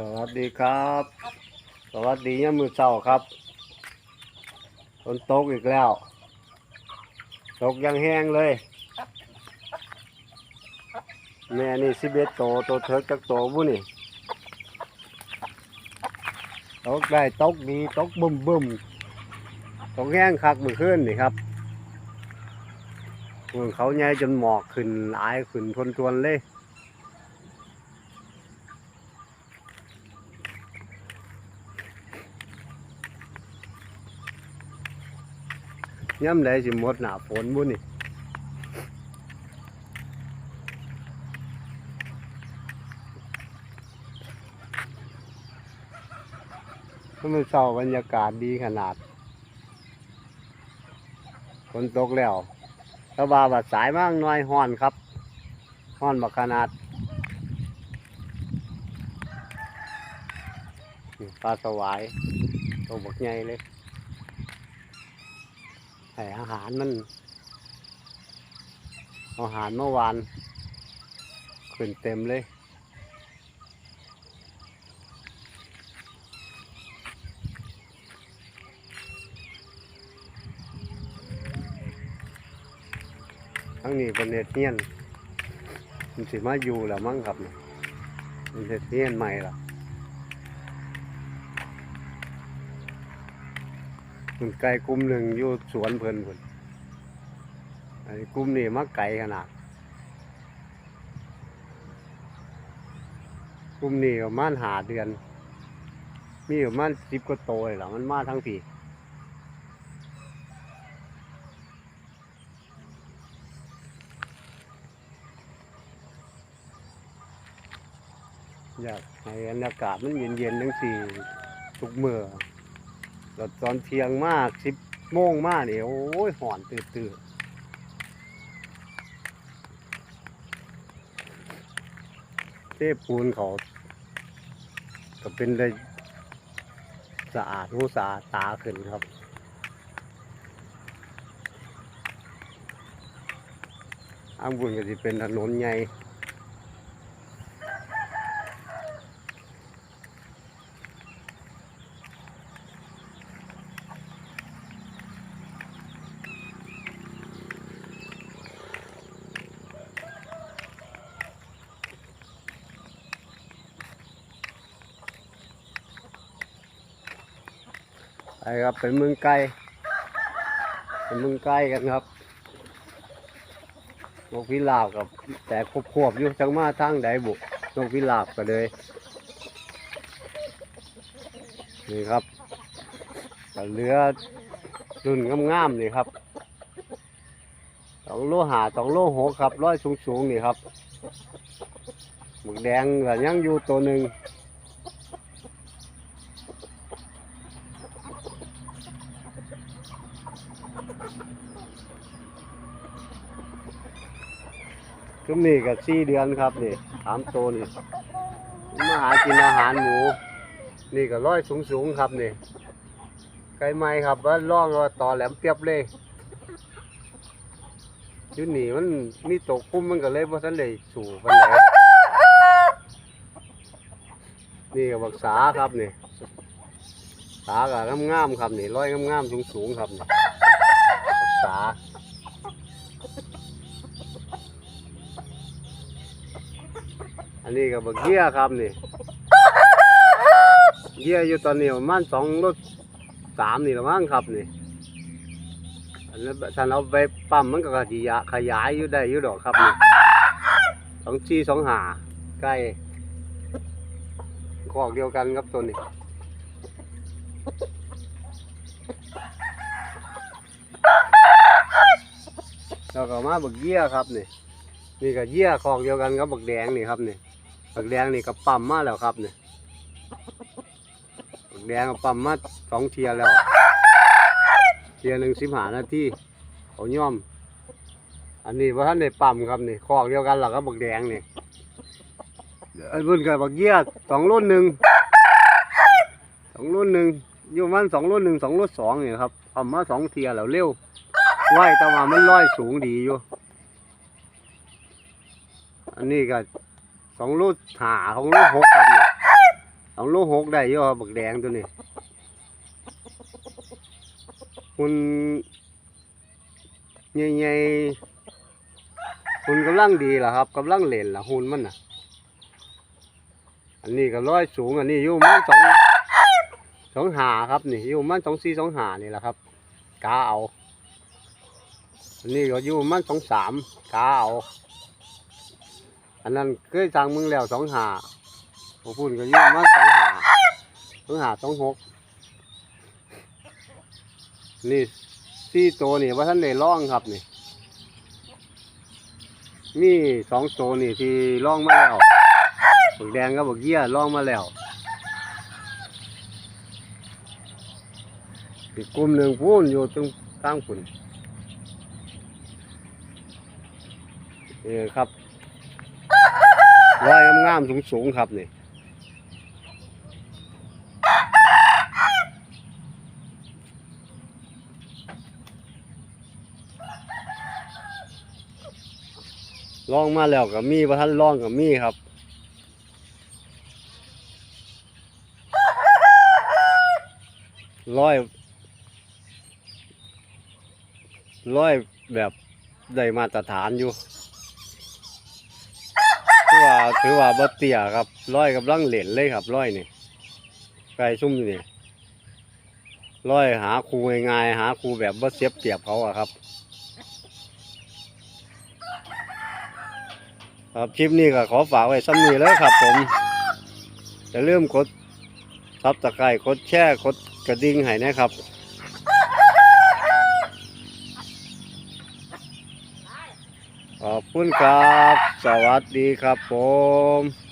สวัสดีครับ สวัสดียามมือเช้าครับฝนตกอีกแล้ว ตกยังแห้งเลย แม่นี่สิเอ็ดโตโตเถิกจักโตบุนี่ ตกได้ตกดีตกบึมบึมตกแห้งคักมือขึ้นนี่ครับเมืองเขาใหญ่จนหมอกขึ้นหลายขึ้นทนทวนๆเลย ย่ำใดสิหมดหนาฝนบุนี่ถ้ามันเศร้าบรรยากาศดีขนาดฝนตกแล้วถ้าบาบัดสายมากน้อยห้อนครับห้อนบักขนาดปลาสวายตัวบักใหญ่เลย ให้อาหารมันอาหารเมื่อวานขึ้นเต็มเลยทั้งนี้เป็นเน็ตเนียนมันสิมาอยู่แล้วมั้งครับเนี่ยมันเน็ตเนียนใหม่ละ มันไก่กลุ่มหนึ่งอยู่สวนเพิ่นเพิ่นอันนี้กลุ่มนี้มาไก่ขนาดกลุ่มนี้ประมาณหาเดือน มีประมาณสิบกว่าโตเลยหรอมันมาทั้งปีอยากให้บรรยากาศมันเย็นๆทั้งสี่ทุกเมื่อ แล้วตอนเที่ยงมากสิบโมงมากเนี่ยโอ้ยหอนตื่นตื่นเทปูนเขาก็เป็นได้สะอาดหูสะอาดตาขึ้นครับอ้างบุญก็จะเป็นถนนใหญ่ ไปครับไปเมืองไกลไปเมืองไกลกันครับนกพิราบกับ แต่ควบควบๆอยู่จังมาทางใดบุนกพิราบก็เลยนี่ครับก็เรือรุ่นงามๆนี่ครับสองโลหาสองโลหกครับร้อยสูงๆนี่ครับหมึกแดงก็ยังอยู่ตัวหนึ่ง ชุมนี่กับสี่เดือนครับนี่สามตัวนี่มาหากินอาหารหมู นี่ก็ร้อยสูงสูงๆครับนี่ไก่ไม้ครับว่าล่องว่าต่อแหลมเปียบเลยยุนี่มันมีตกคุ้มมันก็เลยเพราะท่านเลยสู่กันไหนนี่ก็บักษาครับนี่สากับงามๆครับนี่ร้อยงามๆสูงสูงๆครับนี่บักษา อันนี้ก็บักเยี่ยครับนี่เยี่ยอยู่ตอนนี้ประมาณสองรถสามนี่ละมั้งครับนี่อันนั้นถ้าเราไปปั๊มมันก็ขยายขยายอยู่ได้อยู่ดอกครับนี่สองชีสองหาใกล้ขอกเดียวกันครับตัวนี้แล้วก็มาบักเยี่ยครับนี่นี่ก็เยี่ยคอกเดียวกันกับบักแดงนี่ครับนี่ บักแดงนี่ก็ปั๊มมาแล้วครับเนี่ยบักแดงก็ปั๊มมาสองเทียแล้ว เทียหนึ่งสิบห้านาทีเขาย่อม อันนี้ว่าท่านได้ปั๊มครับนี่คอกเดียวกันหรอครับบักแดงนี่ไอ้เพิ่นกับบักเยี่ยสองรุ่นหนึ่งสองรุ่นหนึ่งอยู่มันสองรุ่นหนึ่งสองรุ่นสองนี่ครับปั๊มมาสองเทียแล้วเร็วไหวแต่ว่ามันร้อยสูงดีอยู่อันนี้ก็ สองลูกหาของลูกหกครับเนี่ยสองโลหกได้อยอบักแดงตัวนี้คุณใหญ่ๆคุณกำลังดีล่ะครับกำลังเล่นล่ะหุ่นมันน่ะ อันนี้ก็ร้อยสูงอันนี้อยู่มันสองสองหาครับนี่อยู่มันสองสี่สองหานี่แหละครับกาเอาอันนี้ก็อยู่มันสองสามกาเอา อันนั้นเคยสั่งมึงแล้วสองหาผมพูดก็อยู่มันสองหาสองหาสองหกนี่สี่ตัวนี่ว่าท่านได้ล่องครับนี่ มีสองตัวนี่ที่ล่องมาแล้วบักแดงกับบักเยี่ยล่องมาแล้วอีกกลุ่มหนึ่งพูนอยู่ตรงข้างฝุ่นนี่ครับ ร้อยงามๆสูงๆครับนี่ล่องมาแล้วกับมีพระท่านล่องกับมีครับร้อยร้อยแบบได้มาตรฐานอยู่ ถือว่าถือว่าบ่เตี้ยครับร้อยกำลังเหล่นเลยครับร้อยนี่ไก่ชุ่มอยู่นี่ร้อยหาครูง่ายๆหาครูแบบบ่เสียบเปรียบเขาอะครับ ครับคลิปนี้ก็ขอฝากไว้ซ้ำนี้เลยครับ ผมจะเริ่าลืมกดซับตะไคร้กดแชร์กดกระดิ่งให้นะครับ คุณครับ สวัสดีครับผม